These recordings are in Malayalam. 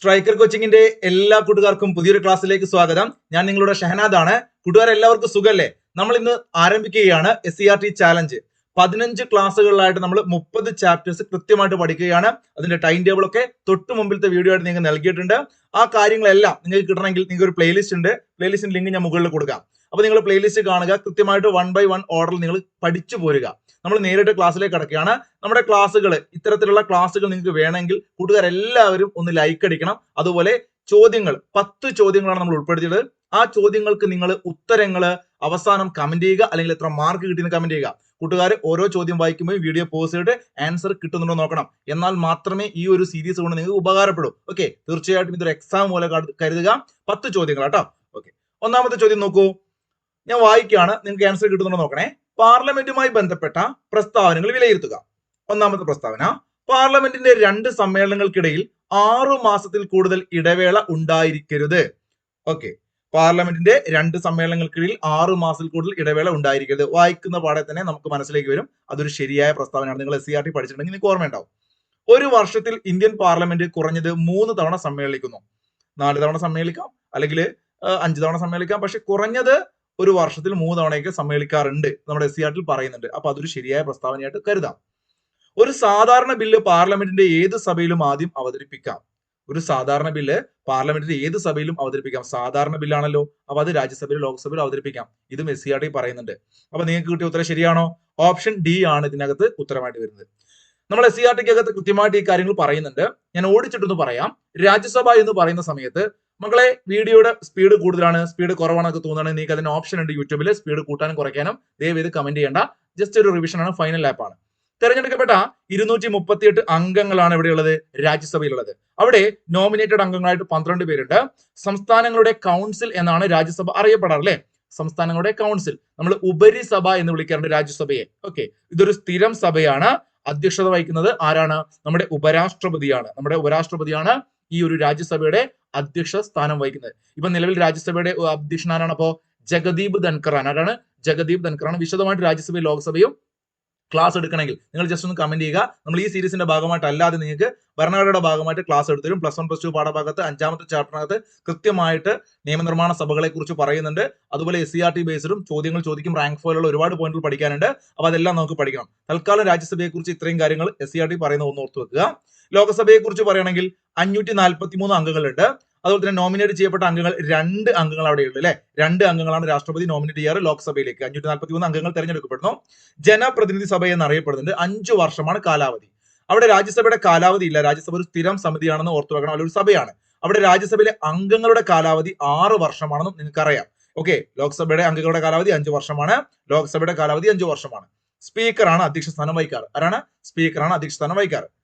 സ്ട്രൈക്കർ കോച്ചിങ്ങിന്റെ എല്ലാ കൂട്ടുകാർക്കും പുതിയൊരു ക്ലാസ്സിലേക്ക് സ്വാഗതം. ഞാൻ നിങ്ങളുടെ ഷഹനാദ് ആണ് കൂട്ടുകാർ എല്ലാവർക്കും സുഖല്ലേ? നമ്മൾ ഇന്ന് ആരംഭിക്കുകയാണ് S C R T challenge പതിനഞ്ച് ക്ലാസ്സുകളിലായിട്ട് നമ്മൾ മുപ്പത് ചാപ്റ്റേഴ്സ് കൃത്യമായിട്ട് പഠിക്കുകയാണ്. അതിന്റെ ടൈം ടേബിൾ ഒക്കെ തൊട്ട് മുമ്പിലത്തെ വീഡിയോ ആയിട്ട് നിങ്ങൾക്ക് നൽകിയിട്ടുണ്ട്. ആ കാര്യങ്ങളെല്ലാം നിങ്ങൾക്ക് കിട്ടണമെങ്കിൽ നിങ്ങൾക്ക് ഒരു പ്ലേലിസ്റ്റ് ഉണ്ട്. പ്ലേലിസ്റ്റിന്റെ ലിങ്ക് ഞാൻ മുകളിൽ കൊടുക്കാം. അപ്പൊ നിങ്ങൾ പ്ലേലിസ്റ്റ് കാണുക. കൃത്യമായിട്ട് വൺ ബൈ വൺ ഓർഡറിൽ നിങ്ങൾ പഠിച്ചു പോരുക. നമ്മൾ നേരിട്ട് ക്ലാസ്സിലേക്ക് കടക്കുകയാണ്. നമ്മുടെ ക്ലാസ്സുകൾ ഇത്തരത്തിലുള്ള ക്ലാസ്സുകൾ നിങ്ങൾക്ക് വേണമെങ്കിൽ കൂട്ടുകാരെല്ലാവരും ഒന്ന് ലൈക്ക് അടിക്കണം. അതുപോലെ ചോദ്യങ്ങൾ പത്ത് ചോദ്യങ്ങളാണ് നമ്മൾ ഉൾപ്പെടുത്തിയത് ആ ചോദ്യങ്ങൾക്ക് നിങ്ങൾ ഉത്തരങ്ങൾ അവസാനം കമന്റ് ചെയ്യുക അല്ലെങ്കിൽ എത്ര മാർക്ക് കിട്ടിയെന്ന് കമന്റ് ചെയ്യുക. കൂട്ടുകാർ ഓരോ ചോദ്യം വായിക്കുമ്പോൾ വീഡിയോ പോസ് ചെയ്തിട്ട് ആൻസർ കിട്ടുന്നുണ്ടോ നോക്കണം. എന്നാൽ മാത്രമേ ഈ ഒരു സീരീസ് കൊണ്ട് നിങ്ങൾക്ക് ഉപകാരപ്പെടൂ. ഓക്കെ തീർച്ചയായിട്ടും ഇതൊരു എക്സാം പോലെ കരുതുക. പത്ത് ചോദ്യങ്ങൾ കേട്ടോ. ഓക്കെ ഒന്നാമത്തെ ചോദ്യം നോക്കൂ. ഞാൻ വായിക്കുകയാണ്. നിങ്ങൾക്ക് ആൻസർ കിട്ടുന്നുണ്ടോ നോക്കണേ. പാർലമെന്റുമായി ബന്ധപ്പെട്ട പ്രസ്താവനകൾ വിലയിരുത്തുക. ഒന്നാമത്തെ പ്രസ്താവന പാർലമെന്റിന്റെ രണ്ട് സമ്മേളനങ്ങൾക്കിടയിൽ ആറു മാസത്തിൽ കൂടുതൽ ഇടവേള ഉണ്ടായിരിക്കരുത്. ഓക്കെ. പാർലമെന്റിന്റെ രണ്ട് സമ്മേളനങ്ങൾക്കിടയിൽ ആറു മാസത്തിൽ കൂടുതൽ ഇടവേള ഉണ്ടായിരിക്കരുത്. വായിക്കുന്ന പാടെ തന്നെ നമുക്ക് മനസ്സിലേക്ക് വരും. അതൊരു ശരിയായ പ്രസ്താവനയാണ്. നിങ്ങൾ എസ് സി ആർ ടി പഠിച്ചിട്ടുണ്ടെങ്കിൽ നിങ്ങൾക്ക് ഓർമ്മയുണ്ടാവും. ഒരു വർഷത്തിൽ ഇന്ത്യൻ പാർലമെന്റ് കുറഞ്ഞത് മൂന്ന് തവണ സമ്മേളിക്കുന്നു. നാല് തവണ സമ്മേളിക്കാം. അല്ലെങ്കിൽ അഞ്ച് തവണ സമ്മേളിക്കാം. പക്ഷെ കുറഞ്ഞത് ഒരു വർഷത്തിൽ മൂന്ന് തവണയൊക്കെ സമ്മേളിക്കാറുണ്ട് നമ്മുടെ എസ് സി ആർ പറയുന്നുണ്ട്. അപ്പൊ അതൊരു ശരിയായ പ്രസ്താവനയായിട്ട് കരുതാം. ഒരു സാധാരണ ബില്ല് പാർലമെന്റിന്റെ ഏത് സഭയിലും ആദ്യം അവതരിപ്പിക്കാം. ഒരു സാധാരണ ബില്ല് പാർലമെന്റിന്റെ ഏത് സഭയിലും അവതരിപ്പിക്കാം. സാധാരണ ബില്ലാണല്ലോ. അപ്പൊ അത് രാജ്യസഭയിലും ലോക്സഭയിലും അവതരിപ്പിക്കാം. ഇതും എസ് സി ആർ ടി പറയുന്നുണ്ട്. അപ്പൊ നിങ്ങൾക്ക് കിട്ടിയ ഉത്തരം ശരിയാണോ? ഓപ്ഷൻ ഡി ആണ് ഇതിനകത്ത് ഉത്തരമായിട്ട് വരുന്നത്. നമ്മൾ എസ് സി ആർ ടിക്ക് അകത്ത് കൃത്യമായിട്ട് ഈ കാര്യങ്ങൾ പറയുന്നുണ്ട്. ഞാൻ ഓടിച്ചിട്ടൊന്ന് പറയാം. രാജ്യസഭ എന്ന് പറയുന്ന സമയത്ത് മക്കളെ വീഡിയോയുടെ സ്പീഡ് കൂടുതലാണ് സ്പീഡ് കുറവാണെന്നൊക്കെ തോന്നുകയാണെങ്കിൽ നിങ്ങൾക്ക് അതിന് ഓപ്ഷൻ ഉണ്ട് യൂട്യൂബിൽ സ്പീഡ് കൂട്ടാനും കുറയ്ക്കാനും. ദയവ് ഇത് കമന്റ് ചെയ്യേണ്ട. ജസ്റ്റ് ഒരു റിവിഷനാണ് ഫൈനൽ ആപ്പ് ആണ്. തെരഞ്ഞെടുക്കപ്പെട്ട ഇരുന്നൂറ്റി മുപ്പത്തിയെട്ട് അംഗങ്ങളാണ് ഇവിടെയുള്ളത് രാജ്യസഭയിലുള്ളത്. അവിടെ നോമിനേറ്റഡ് അംഗങ്ങളായിട്ട് പന്ത്രണ്ട് പേരുണ്ട്. സംസ്ഥാനങ്ങളുടെ കൗൺസിൽ എന്നാണ് രാജ്യസഭ അറിയപ്പെടാറ് അല്ലെ? സംസ്ഥാനങ്ങളുടെ കൗൺസിൽ നമ്മൾ ഉപരിസഭ എന്ന് വിളിക്കാറുണ്ട് രാജ്യസഭയെ. ഓക്കെ ഇതൊരു സ്ഥിരം സഭയാണ്. അധ്യക്ഷത വഹിക്കുന്നത് ആരാണ്? നമ്മുടെ ഉപരാഷ്ട്രപതിയാണ്. നമ്മുടെ ഉപരാഷ്ട്രപതിയാണ് ഈ ഒരു രാജ്യസഭയുടെ അധ്യക്ഷ സ്ഥാനം വഹിക്കുന്നത്. ഇപ്പൊ നിലവിൽ രാജ്യസഭയുടെ അധ്യക്ഷനാരാണ് അപ്പോ ജഗദീപ് ധൻഖറാണ് ആരാണ്? ജഗദീപ് ധൻഖറാണ് വിശദമായിട്ട് രാജ്യസഭയും ലോക്സഭയും ക്ലാസ് എടുക്കണമെങ്കിൽ. നിങ്ങൾ ജസ്റ്റ് ഒന്ന് കമന്റ് ചെയ്യുക. നമ്മൾ ഈ സീരീസിന്റെ ഭാഗമായിട്ട് അല്ലാതെ നിങ്ങൾക്ക് ഭരണഘടനയുടെ ഭാഗമായിട്ട് ക്ലാസ് എടുത്തരും പ്ലസ് വൺ പ്ലസ് ടു പാഠഭാഗത്ത് അഞ്ചാമത്തെ ചാപ്റ്ററിനകത്ത് കൃത്യമായിട്ട് നിയമനിർമ്മാണ സഭകളെ കുറിച്ച് പറയുന്നുണ്ട്. അതുപോലെ എസ് സി ആർ ടി ബേസ്ഡും ചോദ്യങ്ങൾ ചോദിക്കും റാങ്ക് ഫോയിലുള്ള ഒരുപാട് പോയിന്റുകൾ പഠിക്കാനുണ്ട്. അപ്പൊ അതെല്ലാം നമുക്ക് പഠിക്കണം. തൽക്കാലം രാജ്യസഭയെ കുറിച്ച് ഇത്രയും കാര്യങ്ങൾ എസ് സി ആർ ടി പറയുന്ന ഒന്ന് ഓർത്ത് വെക്കുക. ലോകസഭയെ കുറിച്ച് പറയുകയാണെങ്കിൽ അഞ്ഞൂറ്റി നാൽപ്പത്തി മൂന്ന് അംഗങ്ങളുണ്ട്. അതുപോലെ തന്നെ നോമിനേറ്റ് ചെയ്യപ്പെട്ട അംഗങ്ങൾ രണ്ട് അംഗങ്ങൾ അവിടെ ഉള്ളു അല്ലെ രണ്ട് അംഗങ്ങളാണ് രാഷ്ട്രപതി നോമിനേറ്റ് ചെയ്യാറ് ലോക്സഭയിലേക്ക്. അഞ്ഞൂറ്റി നാൽപ്പത്തി മൂന്ന് അംഗങ്ങൾ തെരഞ്ഞെടുക്കപ്പെടുന്നു. ജനപ്രതിനിധി സഭ എന്ന് അറിയപ്പെടുന്നുണ്ട്. അഞ്ചു വർഷമാണ് കാലാവധി. അവിടെ രാജ്യസഭയുടെ കാലാവധി ഇല്ല. രാജ്യസഭ ഒരു സ്ഥിരം സമിതിയാണെന്ന് ഓർത്തു വെക്കണം. അല്ലെങ്കിൽ ഒരു സഭയാണ്. അവിടെ രാജ്യസഭയിലെ അംഗങ്ങളുടെ കാലാവധി ആറ് വർഷമാണെന്നും നിങ്ങൾക്ക് അറിയാം ഓക്കെ ലോക്സഭയുടെ അംഗങ്ങളുടെ കാലാവധി അഞ്ചു വർഷമാണ്. ലോക്സഭയുടെ കാലാവധി അഞ്ചു വർഷമാണ്. സ്പീക്കറാണ് അധ്യക്ഷ സ്ഥാനം വഹിക്കാറ്. ആരാണ്? സ്പീക്കറാണ് അധ്യക്ഷ സ്ഥാനം വഹിക്കാറ്.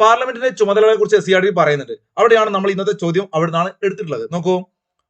പാർലമെന്റിന്റെ ചുമതലകളെ കുറിച്ച് എസ് സി ആർ പറയുന്നുണ്ട്. അവിടെയാണ് നമ്മൾ ഇന്നത്തെ ചോദ്യം അവിടെ നിന്നാണ് എടുത്തിട്ടുള്ളത്. നോക്കൂ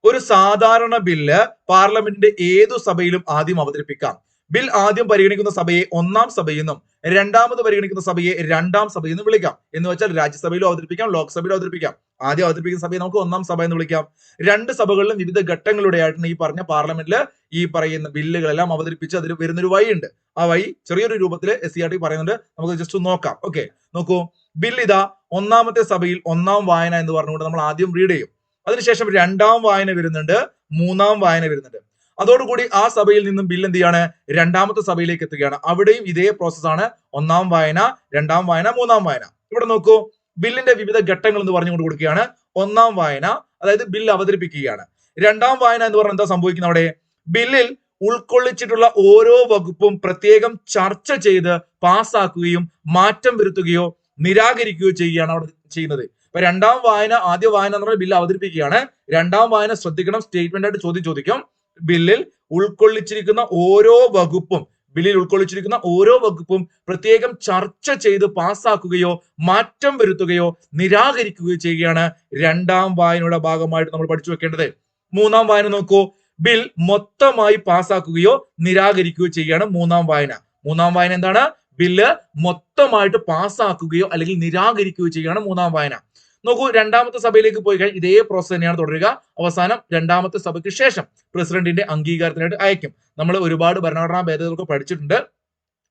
ഒരു സാധാരണ ബില്ല് പാർലമെന്റിന്റെ ഏതു സഭയിലും ആദ്യം അവതരിപ്പിക്കാം. ബിൽ ആദ്യം പരിഗണിക്കുന്ന സഭയെ ഒന്നാം സഭയെന്നും രണ്ടാമത് പരിഗണിക്കുന്ന സഭയെ രണ്ടാം സഭയെന്നും വിളിക്കാം. എന്ന് വെച്ചാൽ രാജ്യസഭയിലും അവതരിപ്പിക്കാം ലോക്സഭയിലും അവതരിപ്പിക്കാം. ആദ്യം അവതരിപ്പിക്കുന്ന സഭയെ നമുക്ക് ഒന്നാം സഭ എന്ന് വിളിക്കാം. രണ്ട് സഭകളിലും വിവിധ ഘട്ടങ്ങളിലൂടെയായിട്ടാണ് ഈ പറഞ്ഞ പാർലമെന്റിൽ ഈ പറയുന്ന ബില്ലുകളെല്ലാം അവതരിപ്പിച്ച് അതിൽ വരുന്നൊരു വഴിയുണ്ട്. ആ വഴി ചെറിയൊരു രൂപത്തിൽ എസ് സി ആർ ടി പറയുന്നുണ്ട്. നമുക്ക് ജസ്റ്റ് നോക്കാം. ഓക്കെ നോക്കൂ ബിൽ ഒന്നാമത്തെ സഭയിൽ ഒന്നാം വായന എന്ന് പറഞ്ഞുകൊണ്ട് നമ്മൾ ആദ്യം റീഡ് ചെയ്യും. അതിനുശേഷം രണ്ടാം വായന വരുന്നുണ്ട് മൂന്നാം വായന വരുന്നുണ്ട്. അതോടുകൂടി ആ സഭയിൽ നിന്നും ബിൽ എന്ത് ചെയ്യാണ്? രണ്ടാമത്തെ സഭയിലേക്ക് എത്തുകയാണ്. അവിടെയും ഇതേ പ്രോസസ് ആണ്. ഒന്നാം വായന രണ്ടാം വായന മൂന്നാം വായന. ഇവിടെ നോക്കൂ ബില്ലിന്റെ വിവിധ ഘട്ടങ്ങൾ എന്ന് പറഞ്ഞുകൊണ്ട് കൊടുക്കുകയാണ്. ഒന്നാം വായന അതായത് ബിൽ അവതരിപ്പിക്കുകയാണ്. രണ്ടാം വായന എന്ന് പറഞ്ഞാൽ എന്താ സംഭവിക്കുന്നത് അവിടെ? ബില്ലിൽ ഉൾക്കൊള്ളിച്ചിട്ടുള്ള ഓരോ വകുപ്പും പ്രത്യേകം ചർച്ച ചെയ്ത് പാസ്സാക്കുകയും മാറ്റം വരുത്തുകയോ നിരാകരിക്കുകയോ ചെയ്യുകയാണ് അവിടെ ചെയ്യുന്നത്. ഇപ്പൊ രണ്ടാം വായന ആദ്യ വായന എന്ന് പറഞ്ഞാൽ ബില്ല് അവതരിപ്പിക്കുകയാണ്. രണ്ടാം വായന ശ്രദ്ധിക്കണം സ്റ്റേറ്റ്മെന്റ് ആയിട്ട് ചോദ്യം ചോദിക്കും. ബില്ലിൽ ഉൾക്കൊള്ളിച്ചിരിക്കുന്ന ഓരോ വകുപ്പും ബില്ലിൽ ഉൾക്കൊള്ളിച്ചിരിക്കുന്ന ഓരോ വകുപ്പും പ്രത്യേകം ചർച്ച ചെയ്ത് പാസ്സാക്കുകയോ മാറ്റം വരുത്തുകയോ നിരാകരിക്കുകയോ ചെയ്യുകയാണ് രണ്ടാം വായനയുടെ ഭാഗമായിട്ട് നമ്മൾ പഠിച്ചു വെക്കേണ്ടത്. മൂന്നാം വായന നോക്കൂ. ബിൽ മൊത്തമായി പാസ്സാക്കുകയോ നിരാകരിക്കുകയോ ചെയ്യുകയാണ് മൂന്നാം വായന. മൂന്നാം വായന എന്താണ്? ബില്ല് മൊത്തമായിട്ട് പാസ്സാക്കുകയോ അല്ലെങ്കിൽ നിരാകരിക്കുകയോ ചെയ്യുകയാണ് മൂന്നാം വായന. നോക്കൂ രണ്ടാമത്തെ സഭയിലേക്ക് പോയി കഴിഞ്ഞാൽ ഇതേ പ്രോസസ് തന്നെയാണ് തുടരുക. അവസാനം രണ്ടാമത്തെ സഭയ്ക്ക് ശേഷം പ്രസിഡന്റിന്റെ അംഗീകാരത്തിനായിട്ട് അയക്കും. നമ്മൾ ഒരുപാട് ഭരണഘടനാ ഭേദഗതികളൊക്കെ പഠിച്ചിട്ടുണ്ട്.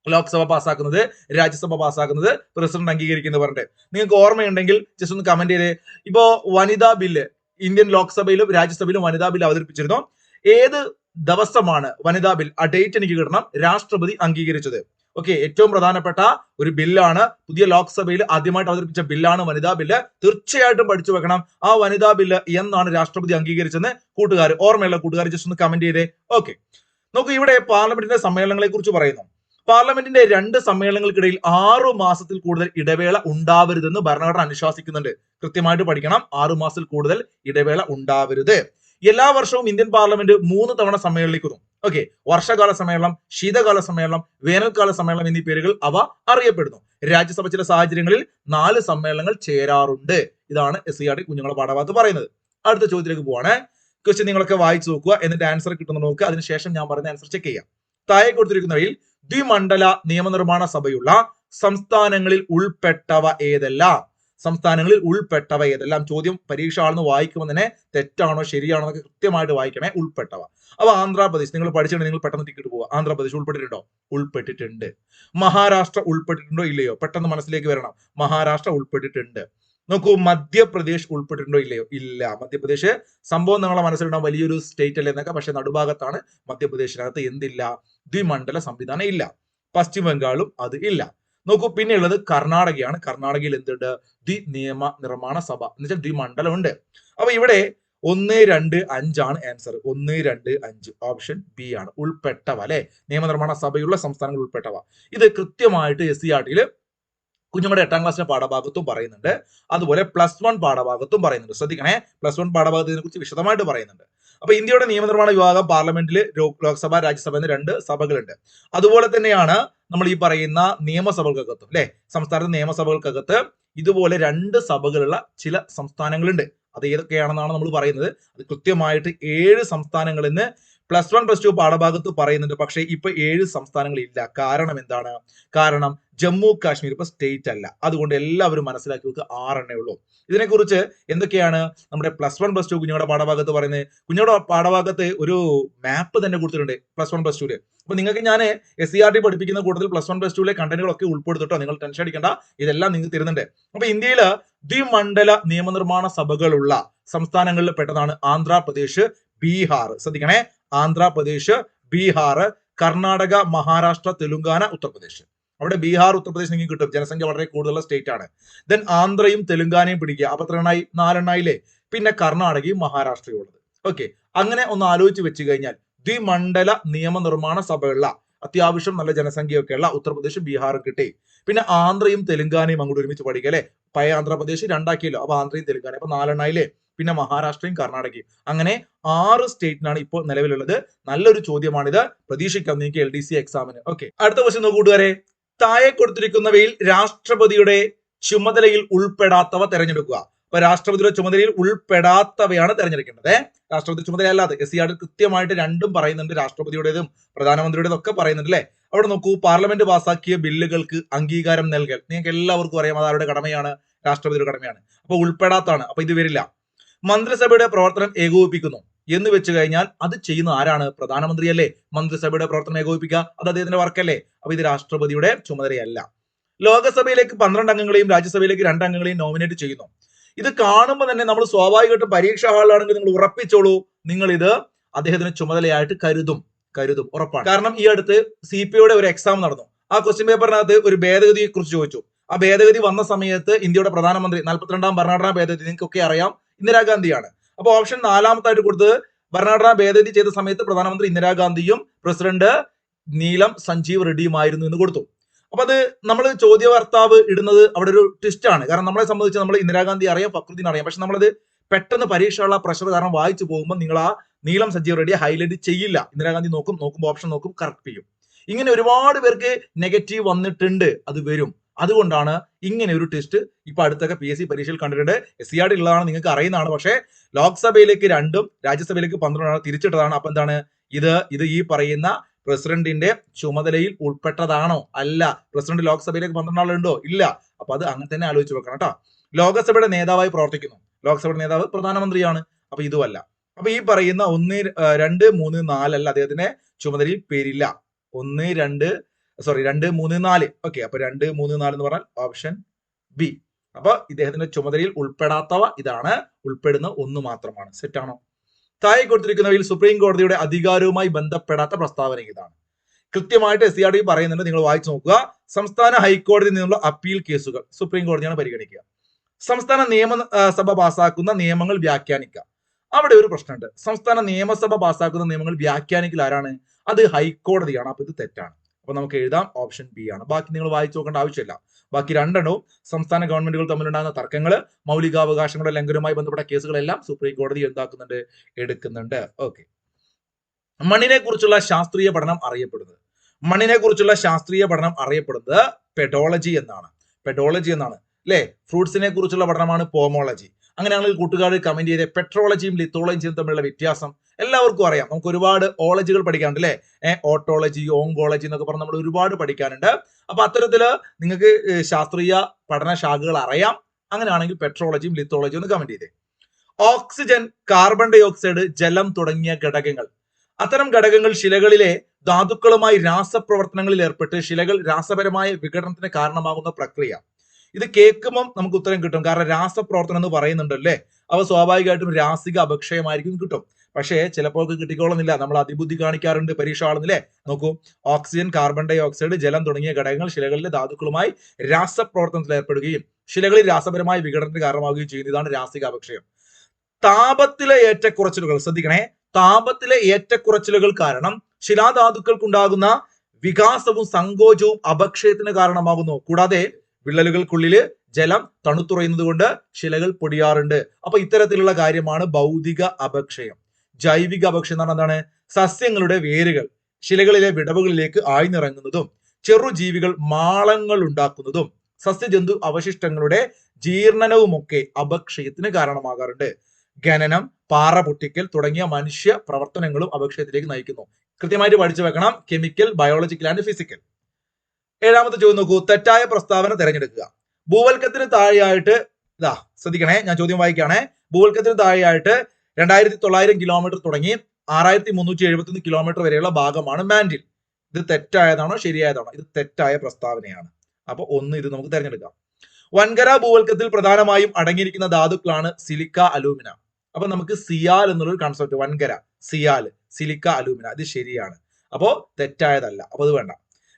ലോക്സഭ പാസ്സാക്കുന്നത് രാജ്യസഭ പാസ്സാക്കുന്നത് പ്രസിഡന്റ് അംഗീകരിക്കുന്നത് പറഞ്ഞിട്ട്. നിങ്ങൾക്ക് ഓർമ്മയുണ്ടെങ്കിൽ ജസ്റ്റ് ഒന്ന് കമന്റ് ചെയ്തേ. ഇപ്പോ വനിതാ ബില്ല് ഇന്ത്യൻ ലോക്സഭയിലും രാജ്യസഭയിലും വനിതാ ബില്ല് അവതരിപ്പിച്ചിരുന്നു. ഏത് ദിവസമാണ് വനിതാ ബിൽ ആ ഡേറ്റ് എനിക്ക് കിട്ടണം രാഷ്ട്രപതി അംഗീകരിച്ചത്? ഓക്കെ ഏറ്റവും പ്രധാനപ്പെട്ട ഒരു ബില്ലാണ് പുതിയ ലോക്സഭയിൽ ആദ്യമായിട്ട് അവതരിപ്പിച്ച ബില്ലാണ് വനിതാ ബില്ല്. തീർച്ചയായിട്ടും പഠിച്ചു വെക്കണം. ആ വനിതാ ബില്ല് എന്നാണ് രാഷ്ട്രപതി അംഗീകരിച്ചെന്ന് കൂട്ടുകാർ ഓർമ്മയുള്ള കൂട്ടുകാർ ജസ്റ്റ് ഒന്ന് കമന്റ് ചെയ്തേ. ഓക്കെ നോക്കൂ ഇവിടെ പാർലമെന്റിന്റെ സമ്മേളനങ്ങളെ കുറിച്ച് പറയുന്നു. പാർലമെന്റിന്റെ രണ്ട് സമ്മേളനങ്ങൾക്കിടയിൽ ആറു മാസത്തിൽ കൂടുതൽ ഇടവേള ഉണ്ടാവരുതെന്ന് ഭരണഘടന അനുശാസിക്കുന്നുണ്ട്. കൃത്യമായിട്ട് പഠിക്കണം. ആറു മാസത്തിൽ കൂടുതൽ ഇടവേള ഉണ്ടാവരുത്. എല്ലാ വർഷവും ഇന്ത്യൻ പാർലമെന്റ് മൂന്ന് തവണ സമ്മേളിക്കുന്നു ഓക്കെ വർഷകാല സമ്മേളനം ശീതകാല സമ്മേളനം വേനൽക്കാല സമ്മേളനം എന്നീ പേരുകൾ അവ അറിയപ്പെടുന്നു. രാജ്യസഭ ചില സാഹചര്യങ്ങളിൽ നാല് സമ്മേളനങ്ങൾ ചേരാറുണ്ട്. ഇതാണ് എസ് സി ആർ ടി കുഞ്ഞുങ്ങളെ പാഠഭാഗത്ത് പറയുന്നത്. അടുത്ത ചോദ്യത്തിലേക്ക് പോവാണ്. ക്വസ്റ്റ്യൻ നിങ്ങളൊക്കെ വായിച്ചു നോക്കുക. എന്നിട്ട് ആൻസർ കിട്ടുന്ന നോക്കുക അതിനുശേഷം ഞാൻ പറയുന്ന ആൻസർ ചെക്ക് ചെയ്യാം. താഴെ കൊടുത്തിരിക്കുന്നവയിൽ ദ്വിമണ്ഡല നിയമനിർമ്മാണ സഭയുള്ള സംസ്ഥാനങ്ങളിൽ ഉൾപ്പെട്ടവ ഏതെല്ലാം? സംസ്ഥാനങ്ങളിൽ ഉൾപ്പെട്ടവ ഏതെല്ലാം? ചോദ്യം പരീക്ഷ ആണെന്ന് വായിക്കുമ്പോൾ തന്നെ തെറ്റാണോ ശരിയാണോ എന്നൊക്കെ കൃത്യമായിട്ട് വായിക്കണേ ഉൾപ്പെട്ടവ. അപ്പൊ ആന്ധ്രാപ്രദേശ് നിങ്ങൾ പഠിച്ചിട്ടുണ്ട് നിങ്ങൾ പെട്ടെന്ന് ടിക്കറ്റ് പോവുക. ആന്ധ്രാപ്രദേശ് ഉൾപ്പെട്ടിട്ടുണ്ടോ? ഉൾപ്പെട്ടിട്ടുണ്ട്. മഹാരാഷ്ട്ര ഉൾപ്പെട്ടിട്ടുണ്ടോ ഇല്ലയോ? പെട്ടെന്ന് മനസ്സിലേക്ക് വരണം. മഹാരാഷ്ട്ര ഉൾപ്പെട്ടിട്ടുണ്ട്. നോക്കൂ മധ്യപ്രദേശ് ഉൾപ്പെട്ടിട്ടുണ്ടോ ഇല്ലയോ? ഇല്ല. മധ്യപ്രദേശ് സംഭവം നിങ്ങളെ മനസ്സിലുണ്ടാവും. വലിയൊരു സ്റ്റേറ്റ് അല്ലേ എന്നൊക്കെ. പക്ഷെ നടുഭാഗത്താണ് മധ്യപ്രദേശിനകത്ത് എന്തില്ല? ദ്വിമണ്ഡല സംവിധാനം ഇല്ല. പശ്ചിമ ബംഗാളും അത് ഇല്ല. നോക്കൂ പിന്നെ ഉള്ളത് കർണാടകയാണ്. കർണാടകയിൽ എന്തുണ്ട്? ദി നിയമ നിർമ്മാണ സഭ. എന്ന് വെച്ചാൽ മണ്ഡലം ഉണ്ട് അപ്പൊ ഇവിടെ ഒന്ന് രണ്ട് അഞ്ചാണ് ആൻസർ. ഒന്ന് രണ്ട് അഞ്ച്. ഓപ്ഷൻ ബി ആണ്. ഉൾപ്പെട്ടവ അല്ലെ? നിയമനിർമ്മാണ സഭയുള്ള സംസ്ഥാനങ്ങൾ ഉൾപ്പെട്ടവ. ഇത് കൃത്യമായിട്ട് എസ് സി ആർ ടിയിൽ കുഞ്ഞുങ്ങളുടെ എട്ടാം ക്ലാസ്സിലെ പാഠഭാഗത്തും പറയുന്നുണ്ട്. അതുപോലെ പ്ലസ് വൺ പാഠഭാഗത്തും പറയുന്നുണ്ട്. ശ്രദ്ധിക്കണേ. പ്ലസ് വൺ പാഠഭാഗത്തിനെ കുറിച്ച് വിശദമായിട്ട് പറയുന്നുണ്ട്. അപ്പൊ ഇന്ത്യയുടെ നിയമനിർമ്മാണ വിഭാഗം പാർലമെന്റിൽ ലോക്സഭ രാജ്യസഭ എന്ന രണ്ട് സഭകളുണ്ട്. അതുപോലെ തന്നെയാണ് നമ്മൾ ഈ പറയുന്ന നിയമസഭകൾക്കകത്തും അല്ലെ? സംസ്ഥാനത്തെ നിയമസഭകൾക്കകത്ത് ഇതുപോലെ രണ്ട് സഭകളുള്ള ചില സംസ്ഥാനങ്ങളുണ്ട്. അത് ഏതൊക്കെയാണെന്നാണ് നമ്മൾ പറയുന്നത്. അത് കൃത്യമായിട്ട് ഏഴ് സംസ്ഥാനങ്ങളിൽ നിന്ന് പ്ലസ് വൺ പ്ലസ് ടു പാഠഭാഗത്ത് പറയുന്നുണ്ട്. പക്ഷേ ഇപ്പൊ ഏഴ് സംസ്ഥാനങ്ങളില്ല കാരണം എന്താണ്? കാരണം ജമ്മു കാശ്മീർ ഇപ്പൊ സ്റ്റേറ്റ് അല്ല. അതുകൊണ്ട് എല്ലാവരും മനസ്സിലാക്കി വെക്കുക ആറെണ്ണേ ഉള്ളൂ. ഇതിനെക്കുറിച്ച് എന്തൊക്കെയാണ് നമ്മുടെ പ്ലസ് വൺ പ്ലസ് ടു കുഞ്ഞുങ്ങളുടെ പാഠഭാഗത്ത് പറയുന്നത്? കുഞ്ഞുങ്ങളുടെ പാഠഭാഗത്ത് ഒരു മാപ്പ് തന്നെ കൊടുത്തിട്ടുണ്ട് പ്ലസ് വൺ പ്ലസ് ടുവിൽ അപ്പൊ നിങ്ങൾക്ക് ഞാൻ എസ് സി ആർ ടി പഠിപ്പിക്കുന്ന കൂട്ടത്തിൽ പ്ലസ് വൺ പ്ലസ് ടുവിലെ കണ്ടന്റുകളൊക്കെ ഉൾപ്പെടുത്തിട്ടോ. നിങ്ങൾ ടെൻഷൻ അടിക്കേണ്ട. ഇതെല്ലാം നിങ്ങൾക്ക് തരുന്നുണ്ട്. അപ്പൊ ഇന്ത്യയിൽ ദ്വിമണ്ഡല നിയമനിർമ്മാണ സഭകളുള്ള സംസ്ഥാനങ്ങളിൽ പെട്ടതാണ് ആന്ധ്രാപ്രദേശ് ബീഹാർ. ശ്രദ്ധിക്കണേ. ആന്ധ്രാപ്രദേശ് ബീഹാർ കർണാടക മഹാരാഷ്ട്ര തെലുങ്കാന ഉത്തർപ്രദേശ്. അവിടെ ബീഹാർ ഉത്തർപ്രദേശ് നിങ്ങൾക്ക് കിട്ടും. ജനസംഖ്യ വളരെ കൂടുതലുള്ള സ്റ്റേറ്റ് ആണ്. ദെൻ ആന്ധ്രയും തെലുങ്കാനയും പിടിക്കുക. അപ്പൊ എത്രണ്ണായി നാലെണ്ണായില്ലേ? പിന്നെ കർണാടകയും മഹാരാഷ്ട്രയും ഉള്ളത്. ഓക്കെ അങ്ങനെ ഒന്ന് ആലോചിച്ച് വെച്ച് കഴിഞ്ഞാൽ ദ്വിമണ്ഡല നിയമനിർമ്മാണ സഭയുള്ള അത്യാവശ്യം നല്ല ജനസംഖ്യയൊക്കെ ഉള്ള ഉത്തർപ്രദേശ് ബീഹാറും കിട്ടി. പിന്നെ ആന്ധ്രയും തെലുങ്കാനയും അങ്ങോട്ട് ഒരുമിച്ച് പഠിക്കുക അല്ലെ? പഴയ ആന്ധ്രാപ്രദേശ് രണ്ടാക്കിയല്ലോ. അപ്പൊ ആന്ധ്രയും തെലുങ്കാനയും. അപ്പൊ നാലെണ്ണായില്ലേ? പിന്നെ മഹാരാഷ്ട്രയും കർണാടകയും. അങ്ങനെ ആറ് സ്റ്റേറ്റിനാണ് ഇപ്പോൾ നിലവിലുള്ളത്. നല്ലൊരു ചോദ്യമാണിത്. പ്രതീക്ഷിക്കാം നിങ്ങൾക്ക് എൽ ഡി സി എക്സാമിന് ഓക്കെ അടുത്ത ക്വസ്റ്റ്യൻ നോക്കൂട്ടുകാരെ താഴെ കൊടുത്തിരിക്കുന്നവയിൽ രാഷ്ട്രപതിയുടെ ചുമതലയിൽ ഉൾപ്പെടാത്തവ തെരഞ്ഞെടുക്കുക. അപ്പൊ രാഷ്ട്രപതിയുടെ ചുമതലയിൽ ഉൾപ്പെടാത്തവയാണ് തെരഞ്ഞെടുക്കേണ്ടത്. രാഷ്ട്രപതി ചുമതല അല്ലാതെ എസ് സി ആർ കൃത്യമായിട്ട് രണ്ടും പറയുന്നുണ്ട് രാഷ്ട്രപതിയുടേതും പ്രധാനമന്ത്രിയുടേതും ഒക്കെ പറയുന്നുണ്ട് അല്ലെ? അവിടെ നോക്കൂ പാർലമെന്റ് പാസാക്കിയ ബില്ലുകൾക്ക് അംഗീകാരം നൽകൽ. നിങ്ങൾക്ക് എല്ലാവർക്കും അറിയാം അത് കടമയാണ്? രാഷ്ട്രപതിയുടെ കടമയാണ്. അപ്പൊ ഉൾപ്പെടാത്തതാണ്. അപ്പൊ ഇത് വരില്ല. മന്ത്രിസഭയുടെ പ്രവർത്തനം ഏകോപിപ്പിക്കുന്നു. എന്ന് വെച്ച് കഴിഞ്ഞാൽ അത് ചെയ്യുന്ന ആരാണ്? പ്രധാനമന്ത്രിയല്ലേ. മന്ത്രിസഭയുടെ പ്രവർത്തനം ഏകോപിപ്പിക്കുക അത് അദ്ദേഹത്തിന്റെ വർക്കല്ലേ. അപ്പൊ ഇത് രാഷ്ട്രപതിയുടെ ചുമതലയല്ല. ലോകസഭയിലേക്ക് പന്ത്രണ്ട് അംഗങ്ങളെയും രാജ്യസഭയിലേക്ക് രണ്ട് അംഗങ്ങളെയും നോമിനേറ്റ് ചെയ്യുന്നു. ഇത് കാണുമ്പോൾ തന്നെ നമ്മൾ സ്വാഭാവികമായിട്ടും പരീക്ഷാ ഹാളിലാണെങ്കിൽ നിങ്ങൾ ഉറപ്പിച്ചോളൂ നിങ്ങൾ ഇത് അദ്ദേഹത്തിന് ചുമതലയായിട്ട് കരുതും. കരുതും. ഉറപ്പാണ്. കാരണം ഈ അടുത്ത് സി പി ഐയുടെ ഒരു എക്സാം നടന്നു. ആ ക്വസ്റ്റ്യൻ പേപ്പറിനകത്ത് ഒരു ഭേദഗതിയെ കുറിച്ച് ചോദിച്ചു. ആ ഭേദഗതി വന്ന സമയത്ത് ഇന്ത്യയുടെ പ്രധാനമന്ത്രി നാൽപ്പത്തിരണ്ടാം ഭരണഘടനാ ഭേദഗതി നിങ്ങൾക്കൊക്കെ അറിയാം. ഇന്ദിരാഗാന്ധിയാണ്. അപ്പൊ ഓപ്ഷൻ നാലാമത്തായിട്ട് കൊടുത്തത് ഭരണഘടനാ ഭേദഗതി ചെയ്ത സമയത്ത് പ്രധാനമന്ത്രി ഇന്ദിരാഗാന്ധിയും പ്രസിഡന്റ് നീലം സഞ്ജീവ് റെഡ്ഡിയുമായിരുന്നു എന്ന് കൊടുത്തു. അപ്പൊ അത് നമ്മൾ ചോദ്യവർത്താവ് ഇടുന്നത് അവിടെ ഒരു ട്വിസ്റ്റ് ആണ്. കാരണം നമ്മളെ സംബന്ധിച്ച് നമ്മൾ ഇന്ദിരാഗാന്ധി അറിയാം ഫക്രുദ്ദീൻ അറിയാം. പക്ഷെ നമ്മളത് പെട്ടെന്ന് പരീക്ഷയുള്ള പ്രഷർ കാരണം വായിച്ചു പോകുമ്പോൾ നിങ്ങൾ ആ നീലം സഞ്ജീവ് റെഡ്ഡിയെ ഹൈലൈറ്റ് ചെയ്യില്ല. ഇന്ദിരാഗാന്ധി നോക്കും നോക്കുമ്പോൾ ഓപ്ഷൻ നോക്കും കറക്റ്റ് ചെയ്യും. ഇങ്ങനെ ഒരുപാട് പേർക്ക് നെഗറ്റീവ് വന്നിട്ടുണ്ട് അത് വരും. അതുകൊണ്ടാണ് ഇങ്ങനെ ഒരു ടെസ്റ്റ് ഇപ്പൊ അടുത്തൊക്കെ പി എസ് സി പരീക്ഷയിൽ കണ്ടിട്ടുണ്ട്. എസ് സി ആർ ഡി ഉള്ളതാണ് നിങ്ങൾക്ക് അറിയുന്നതാണ്. പക്ഷേ ലോക്സഭയിലേക്ക് രണ്ടും രാജ്യസഭയിലേക്ക് പന്ത്രണ്ടാണ് തിരിച്ചിട്ടതാണ്. അപ്പൊ എന്താണ്? ഇത് ഇത് ഈ പറയുന്ന പ്രസിഡന്റിന്റെ ചുമതലയിൽ ഉൾപ്പെട്ടതാണോ? അല്ല. പ്രസിഡന്റ് ലോക്സഭയിലേക്ക് പന്ത്രണ്ടാളുണ്ടോ ഇല്ല. അപ്പൊ അത് അങ്ങനെ തന്നെ ആലോചിച്ച് വെക്കണം കേട്ടോ. ലോകസഭയുടെ നേതാവായി പ്രവർത്തിക്കുന്നു. ലോക്സഭയുടെ നേതാവ് പ്രധാനമന്ത്രിയാണ്. അപ്പൊ ഇതുമല്ല. അപ്പൊ ഈ പറയുന്ന ഒന്ന് രണ്ട് മൂന്ന് നാലല്ല അദ്ദേഹത്തിന്റെ ചുമതലയിൽ പേരില്ല. ഒന്ന് രണ്ട് സോറി രണ്ട് മൂന്ന് നാല്. ഓക്കെ അപ്പൊ രണ്ട് മൂന്ന് നാല് എന്ന് പറഞ്ഞാൽ ഓപ്ഷൻ ബി അപ്പൊ ഇദ്ദേഹത്തിന്റെ ചുമതലയിൽ ഉൾപ്പെടാത്തവ ഇതാണ്. ഉൾപ്പെടുന്ന ഒന്ന് മാത്രമാണ്. സെറ്റ് ആണോ? താഴെ കൊടുത്തിരിക്കുന്നവയിൽ സുപ്രീം കോടതിയുടെ അധികാരവുമായി ബന്ധപ്പെടാത്ത പ്രസ്താവന ഇതാണ്. കൃത്യമായിട്ട് എസ് സി ആർ ഡി പറയുന്നുണ്ട്. നിങ്ങൾ വായിച്ചു നോക്കുക. സംസ്ഥാന ഹൈക്കോടതിയിൽ നിന്നുള്ള അപ്പീൽ കേസുകൾ സുപ്രീം കോടതിയാണ് പരിഗണിക്കുക. സംസ്ഥാന നിയമസഭ പാസാക്കുന്ന നിയമങ്ങൾ വ്യാഖ്യാനിക്കുക. അവിടെ ഒരു പ്രശ്നമുണ്ട്. സംസ്ഥാന നിയമസഭ പാസാക്കുന്ന നിയമങ്ങൾ വ്യാഖ്യാനിക്കൽ ആരാണ്? അത് ഹൈക്കോടതിയാണ്. അപ്പൊ ഇത് തെറ്റാണ്. അപ്പൊ നമുക്ക് എഴുതാം. ഓപ്ഷൻ ബി ആണ്. ബാക്കി നിങ്ങൾ വായിച്ചു നോക്കേണ്ട ആവശ്യമില്ല. ബാക്കി രണ്ടെണ്ണവും സംസ്ഥാന ഗവൺമെന്റുകൾ തമ്മിലുണ്ടാകുന്ന തർക്കങ്ങൾ മൗലികാവകാശങ്ങളുടെ ലംഘനവുമായി ബന്ധപ്പെട്ട കേസുകളെല്ലാം സുപ്രീം കോടതി എന്താക്കുന്നുണ്ട്? എടുക്കുന്നുണ്ട്. ഓക്കെ മണ്ണിനെ കുറിച്ചുള്ള ശാസ്ത്രീയ പഠനം അറിയപ്പെടുന്നത്. മണ്ണിനെ കുറിച്ചുള്ള ശാസ്ത്രീയ പഠനം അറിയപ്പെടുന്നത് പെഡോളജി എന്നാണ്. പെഡോളജി എന്നാണ്. അല്ലെ ഫ്രൂട്ട്സിനെ കുറിച്ചുള്ള പഠനമാണ് പോമോളജി അങ്ങനെയാണെങ്കിൽ കൂട്ടുകാർ കമന്റ് ചെയ്തേ പെട്രോളജിയും ലിത്തോളജിയും തമ്മിലുള്ള വ്യത്യാസം എല്ലാവർക്കും അറിയാം. നമുക്ക് ഒരുപാട് ഓളജികൾ പഠിക്കാനുണ്ട് അല്ലെ? ഓട്ടോളജി ഓങ്കോളജി എന്നൊക്കെ പറഞ്ഞ് നമ്മൾ ഒരുപാട് പഠിക്കാനുണ്ട്. അപ്പൊ അത്തരത്തിൽ നിങ്ങൾക്ക് ശാസ്ത്രീയ പഠന ശാഖകൾ അറിയാം. അങ്ങനെയാണെങ്കിൽ പെട്രോളജിയും ലിത്തോളജിയും ഒന്ന് കമന്റ് ചെയ്തേ. ഓക്സിജൻ കാർബൺ ഡൈ ഓക്സൈഡ് ജലം തുടങ്ങിയ ഘടകങ്ങൾ. അത്തരം ഘടകങ്ങൾ ശിലകളിലെ ധാതുക്കളുമായി രാസപ്രവർത്തനങ്ങളിൽ ഏർപ്പെട്ട് ശിലകൾ രാസപരമായ വിഘടനത്തിന് കാരണമാകുന്ന പ്രക്രിയ. ഇത് കേൾക്കുമ്പം നമുക്ക് ഉത്തരം കിട്ടും. കാരണം രാസപ്രവർത്തനം എന്ന് പറയുന്നുണ്ടല്ലേ അവ സ്വാഭാവികമായിട്ടും രാസിക അപക്ഷയമായിരിക്കും കിട്ടും. പക്ഷേ ചിലപ്പോൾ കിട്ടിക്കോളുന്നില്ല. നമ്മൾ അതിബുദ്ധി കാണിക്കാറുണ്ട് പരീക്ഷ ആളുന്നില്ലേ നോക്കൂ ഓക്സിജൻ കാർബൺ ഡൈ ഓക്സൈഡ് ജലം തുടങ്ങിയ ഘടകങ്ങൾ ശിലകളിലെ ധാതുക്കളുമായി രാസപ്രവർത്തനത്തിൽ ഏർപ്പെടുകയും ശിലകളിൽ രാസപരമായ വിഘടനത്തിന് കാരണമാവുകയും ചെയ്യുന്ന ഇതാണ് രാസിക അപക്ഷയം താപത്തിലെ ഏറ്റക്കുറച്ചിലുകൾ ശ്രദ്ധിക്കണേ. താപത്തിലെ ഏറ്റക്കുറച്ചിലുകൾ കാരണം ശിലാധാതുക്കൾക്കുണ്ടാകുന്ന വികാസവും സങ്കോചവും അപക്ഷയത്തിന് കാരണമാകുന്നു. കൂടാതെ വിള്ളലുകൾക്കുള്ളിൽ ജലം തണുത്തുറയുന്നത് കൊണ്ട് ശിലകൾ പൊടിയാറുണ്ട്. അപ്പൊ ഇത്തരത്തിലുള്ള കാര്യമാണ് ഭൗതിക അപക്ഷയം. ജൈവിക ഭക്ഷ്യം എന്ന് പറഞ്ഞാൽ എന്താണ്? സസ്യങ്ങളുടെ വേരുകൾ. ശിലകളിലെ വിടവുകളിലേക്ക് ആഴ്ന്നിറങ്ങുന്നതും ചെറുജീവികൾ മാളങ്ങൾ ഉണ്ടാക്കുന്നതും സസ്യജന്തു അവശിഷ്ടങ്ങളുടെ ജീർണനവുമൊക്കെ അപക്ഷയത്തിന് കാരണമാകാറുണ്ട്. ഖനനം പാറ പൊട്ടിക്കൽ തുടങ്ങിയ മനുഷ്യ പ്രവർത്തനങ്ങളും അപക്ഷയത്തിലേക്ക് നയിക്കുന്നു. കൃത്യമായിട്ട് പഠിച്ചു വെക്കണം. കെമിക്കൽ ബയോളജിക്കൽ ആൻഡ് ഫിസിക്കൽ ഏഴാമത്തെ ചോദ്യം നോക്കൂ. തെറ്റായ പ്രസ്താവന തിരഞ്ഞെടുക്കുക. ഭൂവൽക്കത്തിന് താഴെയായിട്ട് ഇതാ ശ്രദ്ധിക്കണേ ഞാൻ ചോദ്യം വായിക്കുകയാണേ. ഭൂവൽക്കത്തിന് താഴെയായിട്ട് രണ്ടായിരത്തി തൊള്ളായിരം കിലോമീറ്റർ തുടങ്ങി ആറായിരത്തി മുന്നൂറ്റി എഴുപത്തി കിലോമീറ്റർ വരെയുള്ള ഭാഗമാണ് മാൻഡിൽ. ഇത് തെറ്റായതാണോ ശരിയായതാണോ? ഇത് തെറ്റായ പ്രസ്താവനയാണ്. അപ്പൊ ഒന്ന് ഇത് നമുക്ക് തിരഞ്ഞെടുക്കാം. വൻകര ഭൂവൽക്കത്തിൽ പ്രധാനമായും അടങ്ങിയിരിക്കുന്ന ധാതുക്കളാണ് സിലിക്ക അലൂമിന. അപ്പൊ നമുക്ക് സിയാൽ എന്നുള്ളൊരു കൺസെപ്റ്റ് വൻകര സിയാൽ സിലിക്ക അലൂമിന ഇത് ശരിയാണ്. അപ്പോ തെറ്റായതല്ല. അപ്പൊ അത് വേണ്ട.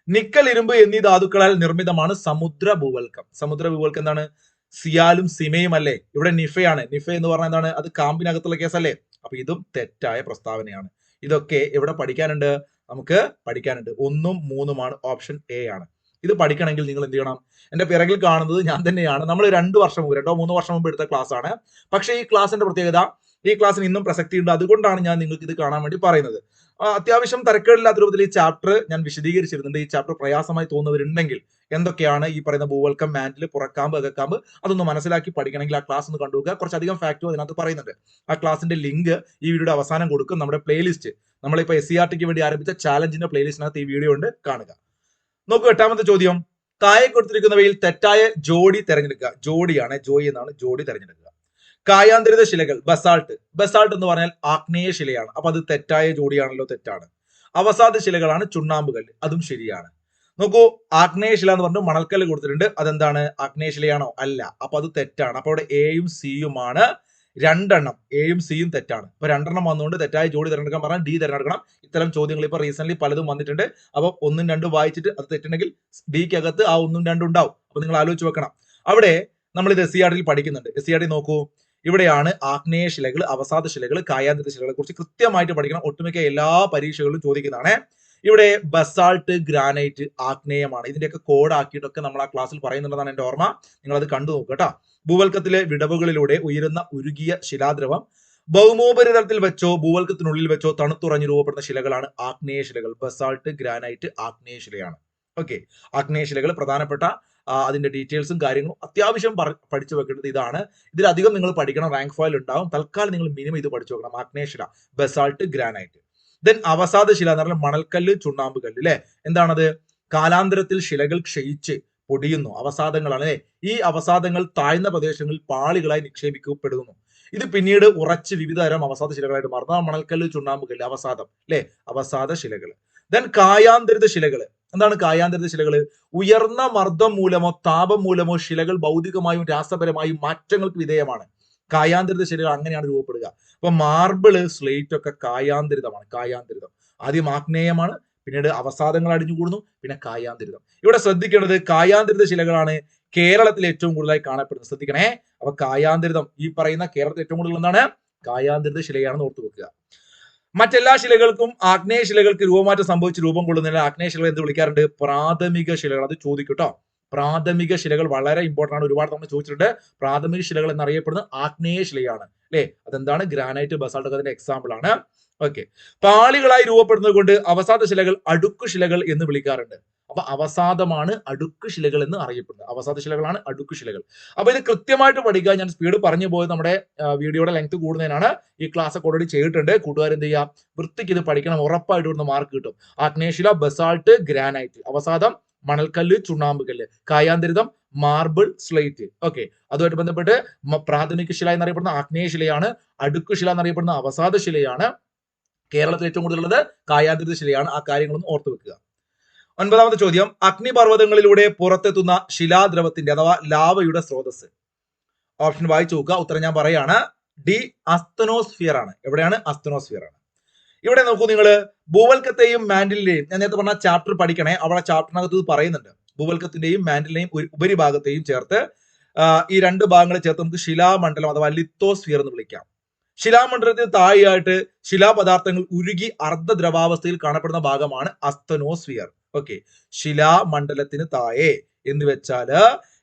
നിക്കൽ ഇരുമ്പ് എന്നീ ധാതുക്കളാൽ നിർമ്മിതമാണ് സമുദ്ര ഭൂവൽക്കം. സമുദ്ര ഭൂവൽക്കം എന്താണ്? സിയാലും സിമയും അല്ലേ ഇവിടെ നിഫയാണ്. നിഫ എന്ന് പറഞ്ഞാൽ എന്താണ്? അത് കാമ്പിനകത്തുള്ള കേസല്ലേ? അപ്പൊ ഇതും തെറ്റായ പ്രസ്താവനയാണ്. ഇതൊക്കെ എവിടെ പഠിക്കാനുണ്ട്? നമുക്ക് പഠിക്കാനുണ്ട്. ഒന്നും മൂന്നുമാണ് ഓപ്ഷൻ എ ആണ്. ഇത് പഠിക്കണമെങ്കിൽ നിങ്ങൾ എന്ത് ചെയ്യണം? എന്റെ പിറകിൽ കാണുന്നത് ഞാൻ തന്നെയാണ്. നമ്മൾ രണ്ട് വർഷം മുമ്പ് രണ്ടോ മൂന്നോ വർഷം മുമ്പ് എടുത്ത ക്ലാസ് ആണ്. പക്ഷേ ഈ ക്ലാസിന്റെ പ്രത്യേകത ഈ ക്ലാസ്സിന് ഇന്നും പ്രസക്തിയുണ്ട്. അതുകൊണ്ടാണ് ഞാൻ നിങ്ങൾക്ക് ഇത് കാണാൻ വേണ്ടി പറയുന്നത്. അത്യാവശ്യം തരക്കേടില്ലാത്ത രൂപത്തിൽ ഈ ചാപ്റ്റർ ഞാൻ വിശദീകരിച്ചിരുന്നുണ്ട്. ഈ ചാപ്റ്റർ പ്രയാസമായി തോന്നുന്നവരുണ്ടെങ്കിൽ എന്തൊക്കെയാണ് ഈ പറയുന്ന ഭൂവൽക്കം മാൻഡിൽ പുറക്കാമ്പ് അകക്കാമ്പ് അതൊന്ന് മനസ്സിലാക്കി പഠിക്കണമെങ്കിൽ ആ ക്ലാസ് ഒന്ന് കണ്ടുപോകുക കുറച്ചധികം ഫാക്റ്റും അതിനകത്ത് പറയുന്നുണ്ട്. ആ ക്ലാസിന്റെ ലിങ്ക് ഈ വീഡിയോയുടെ അവസാനം കൊടുക്കും. നമ്മുടെ പ്ലേലിസ്റ്റ് നമ്മളിപ്പോൾ എസ് സി ആർ ടിക്ക് വേണ്ടി ആരംഭിച്ച ചാലഞ്ചിന്റെ പ്ലേലിസ്റ്റിനകത്ത് ഈ വീഡിയോ ഉണ്ട്. കാണുക. നോക്കൂ എട്ടാമത്തെ ചോദ്യം. താഴെ കൊടുത്തിരിക്കുന്നവയിൽ തെറ്റായ ജോഡി തിരഞ്ഞെടുക്കുക. ജോഡിയാണ് ജോയി എന്നാണ് ജോഡി തിരഞ്ഞെടുക്കുക. കായാന്തരിത ശിലകൾ ബസാൾട്ട്. ബസാൾട്ട് എന്ന് പറഞ്ഞാൽ ആഗ്നേയ ശിലയാണ്. അപ്പൊ അത് തെറ്റായ ജോഡിയാണല്ലോ തെറ്റാണ്. അവസാദ ശിലകളാണ് ചുണ്ണാമ്പുകല്ല് അതും ശരിയാണ്. നോക്കൂ ആഗ്നേയ ശില എന്ന് പറഞ്ഞു മണൽക്കല്ല് കൊടുത്തിട്ടുണ്ട്. അതെന്താണ്? ആഗ്നേയ ശിലയാണോ? അല്ല. അപ്പൊ അത് തെറ്റാണ്. അപ്പൊ അവിടെ എയും സിയുമാണ് രണ്ടെണ്ണം. എയും സിയും തെറ്റാണ്. അപ്പൊ രണ്ടെണ്ണം വന്നുകൊണ്ട് തെറ്റായ ജോഡി തിരഞ്ഞെടുക്കാൻ പറഞ്ഞാൽ ഡി തിരഞ്ഞെടുക്കണം. ഇത്തരം ചോദ്യങ്ങൾ ഇപ്പൊ റീസെന്റ് പലതും വന്നിട്ടുണ്ട്. അപ്പൊ ഒന്നും രണ്ടും വായിച്ചിട്ട് അത് തെറ്റുണ്ടെങ്കിൽ ഡിക്ക് അകത്ത് ആ ഒന്നും രണ്ടും ഉണ്ടാവും. അപ്പൊ നിങ്ങൾ ആലോചിച്ച് വെക്കണം. അവിടെ നമ്മൾ ഇത് എസ് സി ആർ ഡിയിൽ പഠിക്കുന്നുണ്ട്. എസ് സി ആർ ഡി നോക്കൂ. ഇവിടെയാണ് ആഗ്നേയ ശിലകൾ അവസാദ ശിലകൾ കായാന്തര ശിലകളെ കുറിച്ച് കൃത്യമായിട്ട് പഠിക്കണം. ഒട്ടുമിക്ക എല്ലാ പരീക്ഷകളിലും ചോദിക്കുന്നതാണ്. ഇവിടെ ബസാൾട്ട് ഗ്രാനൈറ്റ് ആഗ്നേയമാണ്. ഇതിന്റെയൊക്കെ കോഡ് ആക്കിയിട്ടൊക്കെ നമ്മൾ ആ ക്ലാസ്സിൽ പറയുന്നുണ്ടെന്നാണ് എന്റെ ഓർമ്മ. നിങ്ങൾ അത് കണ്ടു നോക്കുക കേട്ടോ. ഭൂവൽക്കത്തിലെ വിടവുകളിലൂടെ ഉയരുന്ന ഉരുകിയ ശിലാദ്രവം ഭൗമോപരിതലത്തിൽ വെച്ചോ ഭൂവൽക്കത്തിനുള്ളിൽ വെച്ചോ തണുത്തുറഞ്ഞു രൂപപ്പെടുന്ന ശിലകളാണ് ആഗ്നേയ ശിലകൾ. ബസാൾട്ട് ഗ്രാനൈറ്റ് ആഗ്നേയ ശിലയാണ്. ഓക്കെ ആഗ്നേയ ശിലകൾ പ്രധാനപ്പെട്ട അതിന്റെ ഡീറ്റെയിൽസും കാര്യങ്ങളും അത്യാവശ്യം പഠിച്ചു വെക്കേണ്ടത് ഇതാണ്. ഇതിലധികം നിങ്ങൾ പഠിക്കണം റാങ്ക് ഫയൽ ഉണ്ടാവും. തൽക്കാലം നിങ്ങൾ മിനിമം ഇത് പഠിച്ചു വെക്കണം. മാഗ്നേഷ്യ ബെസാൾട്ട് ഗ്രാനൈറ്റ് ദെൻ അവസാദ ശില എന്ന് പറഞ്ഞാൽ മണൽക്കല്ല് ചുണ്ണാമ്പ് കല്ല് അല്ലെ എന്താണത്? കാലാന്തരത്തിൽ ശിലകൾ ക്ഷയിച്ച് പൊടിയുന്നു. അവസാദങ്ങളാണ് അല്ലെ ഈ അവസാദങ്ങൾ താഴ്ന്ന പ്രദേശങ്ങളിൽ പാളികളായി നിക്ഷേപിക്കപ്പെടുന്നു. ഇത് പിന്നീട് ഉറച്ച് വിവിധ തരം അവസാദ ശിലകളായിട്ട് മാറുന്നു. മണൽക്കല്ല് ചുണ്ണാമ്പ് കല്ല് അവസാദം അല്ലെ അവസാദ ശിലകൾ ദെൻ കായാന്തരിത ശിലകൾ എന്താണ് കായാന്തരിത ശിലകൾ ഉയർന്ന മർദ്ദം മൂലമോ താപം മൂലമോ ശിലകൾ ഭൗതികമായും രാസപരമായും മാറ്റങ്ങൾക്ക് വിധേയമാണ്. കായാന്തരിത ശിലകൾ അങ്ങനെയാണ് രൂപപ്പെടുക. അപ്പൊ മാർബിൾ സ്ലേറ്റ് ഒക്കെ കായാന്തരിതമാണ് കായാന്തരിതം. ആദ്യം ആഗ്നേയമാണ് പിന്നീട് അവസാദങ്ങൾ അടിഞ്ഞുകൂടുന്നു പിന്നെ കായാന്തരിതം. ഇവിടെ ശ്രദ്ധിക്കേണ്ടത് കായാന്തരിത ശിലകളാണ് കേരളത്തിൽ ഏറ്റവും കൂടുതലായി കാണപ്പെടുന്നത്. ശ്രദ്ധിക്കണേ. അപ്പൊ കായാന്തരിതം ഈ പറയുന്ന കേരളത്തിൽ ഏറ്റവും കൂടുതൽ എന്താണ്? കായാന്തരിത ശിലയാണെന്ന് ഓർത്തു വെക്കുക. മറ്റെല്ലാ ശിലകൾക്കും ആഗ്നേയ ശിലകൾക്ക് രൂപമാറ്റം സംഭവിച്ച് രൂപം കൊള്ളുന്നതിന് ആഗ്നേയ ശിലകൾ എന്ത് വിളിക്കാറുണ്ട്? പ്രാഥമിക ശിലകൾ. അത് ചോദിക്കട്ടോ പ്രാഥമിക ശിലകൾ വളരെ ഇമ്പോർട്ടന്റ് ആണ്. ഒരുപാട് തവണ ചോദിച്ചിട്ടുണ്ട്. പ്രാഥമിക ശിലകൾ എന്നറിയപ്പെടുന്നത് ആഗ്നേയ ശിലയാണ്. അല്ലെ? അതെന്താണ്? ഗ്രാനൈറ്റ് ബസാൾട്ട് അതിന്റെ എക്സാമ്പിൾ ആണ്. ഓക്കെ പാളികളായി രൂപപ്പെടുന്നത് കൊണ്ട് അവസാദ ശിലകൾ അടുക്കു ശിലകൾ എന്ന് വിളിക്കാറുണ്ട്. അപ്പൊ അവസാദമാണ് അടുക്ക് ശിലകൾ എന്ന് അറിയപ്പെടുന്നത്. അവസാദ ശിലകളാണ് അടുക്ക് ശിലകൾ. അപ്പൊ ഇത് കൃത്യമായിട്ട് പഠിക്കുക. ഞാൻ സ്പീഡ് പറഞ്ഞു പോയത് നമ്മുടെ വീഡിയോയുടെ ലെങ്ത് കൂടുന്നതിനാണ്. ഈ ക്ലാസ് ഒക്കെ ഓൾറെഡി ചെയ്തിട്ടുണ്ട്. കൂട്ടുകാർ എന്ത് ചെയ്യുക വൃത്തിക്ക് ഇത് പഠിക്കണം. ഉറപ്പായിട്ട് ഇവിടുന്ന് മാർക്ക് കിട്ടും. ആഗ്നേയശില ബസാൾട്ട് ഗ്രാനൈറ്റ് അവസാദം മണൽക്കല്ല് ചുണ്ണാമ്പ് കല്ല് കായാന്തരിതം മാർബിൾ സ്ലേറ്റ് ഓക്കെ അതുമായിട്ട് ബന്ധപ്പെട്ട് പ്രാഥമിക ശില എന്നറിയപ്പെടുന്ന ആഗ്നേയശിലയാണ് അടുക്കുശില എന്നറിയപ്പെടുന്ന അവസാദ ശിലയാണ്. കേരളത്തിൽ ഏറ്റവും കൂടുതലുള്ളത് കായാന്തരിത ശിലയാണ്. ആ കാര്യങ്ങളൊന്നും ഓർത്തു വെക്കുക. ഒൻപതാമത്തെ ചോദ്യം. അഗ്നിപർവതങ്ങളിലൂടെ പുറത്തെത്തുന്ന ശിലാദ്രവത്തിന്റെ അഥവാ ലാവയുടെ സ്രോതസ് ഓപ്ഷൻ വായിച്ചു നോക്കുക. ഉത്തരം ഞാൻ പറയാണ് ഡി അസ്തനോസ്ഫിയർ ആണ് എവിടെയാണ്? അസ്തനോസ്ഫിയർ ആണ് ഇവിടെ നോക്കൂ നിങ്ങൾ ഭൂവൽക്കത്തെയും മാൻഡിലിനെയും ഞാൻ നേരത്തെ പറഞ്ഞ ചാപ്റ്റർ പഠിക്കണേ. അവിടെ ചാപ്റ്ററിനകത്ത് പറയുന്നുണ്ട്. ഭൂവൽക്കത്തിന്റെയും മാൻഡിലിനെയും ഉപരിഭാഗത്തെയും ചേർത്ത് ഈ രണ്ട് ഭാഗങ്ങളെ ചേർത്ത് നമുക്ക് ശിലാമണ്ഡലം അഥവാ ലിത്തോസ്ഫിയർ എന്ന് വിളിക്കാം. ശിലാമണ്ഡലത്തിന് താഴെയായിട്ട് ശിലാപദാർത്ഥങ്ങൾ ഉരുകി അർദ്ധദ്രവാവസ്ഥയിൽ കാണപ്പെടുന്ന ഭാഗമാണ് അസ്തനോസ്ഫിയർ. ഓക്കെ ശിലാമണ്ഡലത്തിന് താഴെ എന്ന് വെച്ചാൽ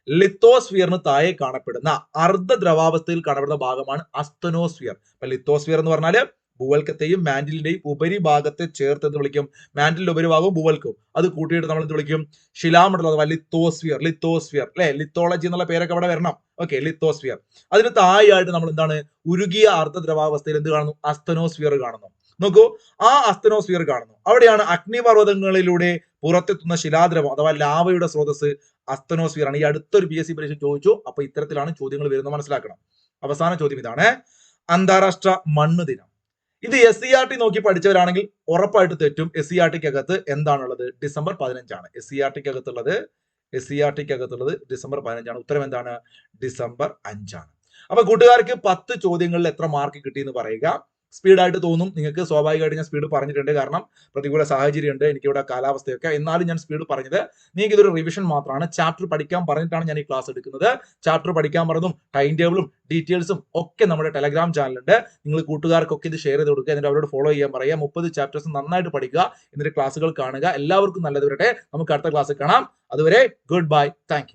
ലിത്തോസ്ഫിയറിന് താഴെ കാണപ്പെടുന്ന അർദ്ധ ദ്രവാവസ്ഥയിൽ കാണപ്പെടുന്ന ഭാഗമാണ് അസ്തനോസ്ഫിയർ. അപ്പൊ ലിത്തോസ്ഫിയർ എന്ന് പറഞ്ഞാൽ ഭൂവൽക്കത്തെയും മാൻഡിലിന്റെയും ഉപരിഭാഗത്തെ ചേർത്ത് എന്ന് വിളിക്കും? മാൻഡിലിന്റെ ഉപരിഭാഗവും ഭൂവൽക്കവും. അത് കൂട്ടിയിട്ട് നമ്മൾ എന്ത് വിളിക്കും? ശിലാമണ്ഡലം അഥവാ ലിത്തോസ്ഫിയർ ലിത്തോസ്ഫിയർ അല്ലെ? ലിത്തോളജി എന്നുള്ള പേരൊക്കെ അവിടെ വരണം. Okay lithosphere. അതിന് താഴെയായിട്ട് നമ്മൾ എന്താണ്? ഉരുകിയ അർദ്ധദ്രവാവസ്ഥയിൽ എന്ത് കാണുന്നു? അസ്തനോസ്ഫിയർ കാണുന്നു. നോക്കൂ ആ അസ്തനോസ്ഫിയർ കാണുന്നു. അവിടെയാണ് അഗ്നിപർവതങ്ങളിലൂടെ പുറത്തെത്തുന്ന ശിലാദ്രവം അഥവാ ലാവയുടെ സ്രോതസ് അസ്തനോസ്ഫിയർ ആണ്. ഈ അടുത്തൊരു പി എസ് സി പരീക്ഷ ചോദിച്ചു അപ്പൊ ഇത്തരത്തിലാണ് ചോദ്യങ്ങൾ വരുന്നത് മനസ്സിലാക്കണം. അവസാന ചോദ്യം ഇതാണ്. അന്താരാഷ്ട്ര മണ്ണ് ദിനം. ഇത് എസ് സി ആർ ടി നോക്കി പഠിച്ചവരാണെങ്കിൽ ഉറപ്പായിട്ട് തെറ്റും. എസ് സി ആർ ടിക്ക് അകത്ത് എന്താണുള്ളത്? ഡിസംബർ പതിനഞ്ചാണ്. എസ് സി ആർ ടിക്ക് അകത്തുള്ളത് എസ് സി ആർ ടിക്ക് അകത്തുള്ളത് ഡിസംബർ പതിനഞ്ചാണ്. ഉത്തരം എന്താണ്? ഡിസംബർ അഞ്ചാണ്. അപ്പൊ കൂട്ടുകാർക്ക് പത്ത് ചോദ്യങ്ങളിൽ എത്ര മാർക്ക് കിട്ടി എന്ന് പറയുക. സ്പീഡായിട്ട് തോന്നും. നിങ്ങൾക്ക് സ്വാഭാവികമായിട്ട് ഞാൻ സ്പീഡ് പറഞ്ഞിട്ടുണ്ട്. കാരണം പ്രതികൂല സാഹചര്യമുണ്ട്. എനിക്കിവിടെ കാലാവസ്ഥയൊക്കെ. എന്നാലും ഞാൻ സ്പീഡ് പറഞ്ഞത് നിങ്ങൾക്ക് ഇതൊരു റിവിഷൻ മാത്രമാണ്. ചാപ്റ്റർ പഠിക്കാൻ പറഞ്ഞിട്ടാണ് ഞാൻ ഈ ക്ലാസ് എടുക്കുന്നത്. ചാപ്റ്റർ പഠിക്കാൻ പറഞ്ഞതും ടൈം ടേബിളും ഡീറ്റെയിൽസും ഒക്കെ നമ്മുടെ ടെലഗ്രാം ചാനലുണ്ട് നിങ്ങൾ കൂട്ടുകാർക്കൊക്കെ ഇത് ഷെയർ ചെയ്ത് കൊടുക്കുക. എന്നിട്ട് അവരോട് ഫോളോ ചെയ്യാൻ പറയുക. മുപ്പത് ചാപ്റ്റേഴ്സ് നന്നായിട്ട് പഠിക്കുക. എന്നിട്ട് ക്ലാസ്സുകൾ കാണുക. എല്ലാവർക്കും നല്ലത് വരട്ടെ. നമുക്ക് അടുത്ത ക്ലാസ്സിൽ കാണാം. അതുവരെ ഗുഡ് ബൈ താങ്ക്